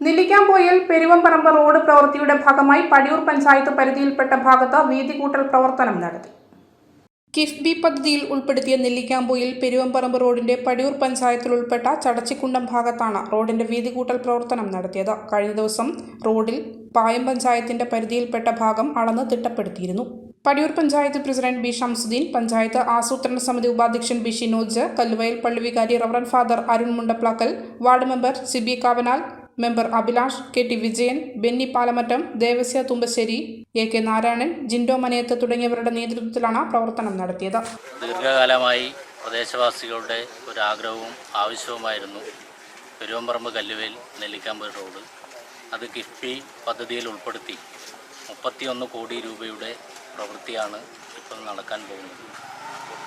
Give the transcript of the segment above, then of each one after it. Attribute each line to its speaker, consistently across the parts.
Speaker 1: Nellikampoyil Peruvamparamba road പ്രവൃത്തിയുടെ ഭാഗമായി പടിയൂർ പഞ്ചായത്ത് പരിധിയിൽപ്പെട്ട ഭാഗത്ത് വീതികൂട്ടൽ പ്രവർത്തനം നടത്തി. കിഫ്ബി പദ്ധതിയിൽ ഉൾപ്പെടുത്തിയ നെല്ലിക്കാംപോയിൽ പെരുവമ്പറമ്പ് റോഡിന്റെ പടിയൂർ പഞ്ചായത്തിൽ ഉൾപ്പെട്ട ചടച്ചിക്കുണ്ടം ഭാഗത്താണ് റോഡിന്റെ വീതികൂട്ടൽ പ്രവർത്തനം നടത്തിയത്. കഴിഞ്ഞ ദിവസം റോഡിൽ പായം പഞ്ചായത്തിന്റെ പരിധിയിൽപ്പെട്ട ഭാഗം അളന്ന് തിട്ടപ്പെടുത്തിയിരുന്നു. പടിയൂർ പഞ്ചായത്ത് പ്രസിഡന്റ് ബി ഷംസുദ്ദീൻ പഞ്ചായത്ത് ആസൂത്രണ സമിതി ഉപാധ്യക്ഷൻ ബി ഷിനോജ് കല്ലുവയൽ പള്ളി വികാരി reverend father Arun Mundaplackal ward member Sibi Kavanal member Abhilash K T Vijayan Benny Palamattam Devasya Thumbassery A K Narayanan Jindo Manayath തുടങ്ങിയവരുടെ നേതൃത്വത്തിലാണ് പ്രവർത്തനം നടത്തിയത്.
Speaker 2: ദീർഘകാലമായി പ്രദേശവാസികളുടെ ഒരു ആഗ്രഹവും ആവശ്യവുമായിരുന്നു പെരുവമ്പറമ്പ് കല്ലുവേൽ നെല്ലിക്കാമ്പ് റോഡ്. അത് കിഫ്ബി പദ്ധതിയിൽ ഉൾപ്പെടുത്തി മുപ്പത്തിയൊന്ന് കോടി രൂപയുടെ പ്രവൃത്തിയാണ് ഇപ്പോൾ നടക്കാൻ പോകുന്നത്.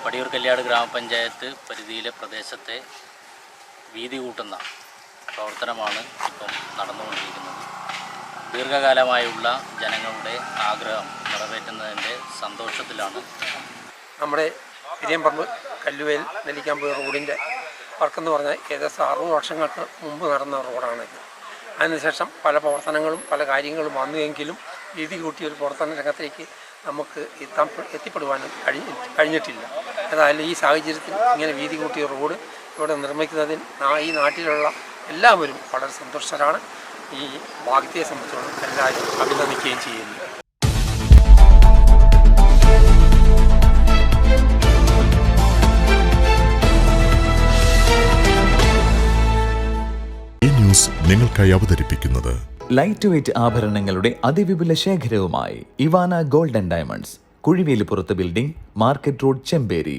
Speaker 2: പടിയൂർ കല്യാട് ഗ്രാമപഞ്ചായത്ത് പരിധിയിലെ പ്രദേശത്തെ വീതി കൂട്ടുന്ന പ്രവർത്തനമാണ് ഇപ്പം നടന്നുകൊണ്ടിരിക്കുന്നത്. ദീർഘകാലമായുള്ള ജനങ്ങളുടെ ആഗ്രഹം നിറവേറ്റുന്നതിന്റെ സന്തോഷത്തിലാണ്.
Speaker 3: നമ്മുടെ പെരിയമ്പറമ്പ് കല്ലുവേൽ നെല്ലിക്കാമ്പ് റോഡിന്റെ വർക്കെന്ന് പറഞ്ഞാൽ ഏകദേശം അറുപത് വർഷങ്ങൾക്ക് മുമ്പ് നടന്ന റോഡാണിത് അതിനുശേഷം പല പ്രവർത്തനങ്ങളും പല കാര്യങ്ങളും വന്നുവെങ്കിലും വീതി കൂട്ടിയ ഒരു പ്രവർത്തന രംഗത്തേക്ക് നമുക്ക് എത്താൻ എത്തിപ്പെടുവാനും കഴിഞ്ഞ കഴിഞ്ഞിട്ടില്ല. അതായത് ഈ സാഹചര്യത്തിൽ ഇങ്ങനെ വീതി കൂട്ടിയ റോഡ് ഇവിടെ നിർമ്മിക്കുന്നതിൽ ഈ നാട്ടിലുള്ള എല്ലാവരും വളരെ സന്തുഷ്ടരാണ് ഈ ഭാഗ്യത്തെ സംബന്ധിച്ചോളം എല്ലാവരും അഭിനന്ദിക്കുകയും ചെയ്യുന്നു.
Speaker 4: ന്യൂസ് നിങ്ങൾക്കായി അവതരിപ്പിക്കുന്നത്
Speaker 5: ലൈറ്റ് വെയ്റ്റ് ആഭരണങ്ങളുടെ അതിവിപുല ശേഖരവുമായി Ivana golden diamonds Kuzhivelippurath building market road Chemperi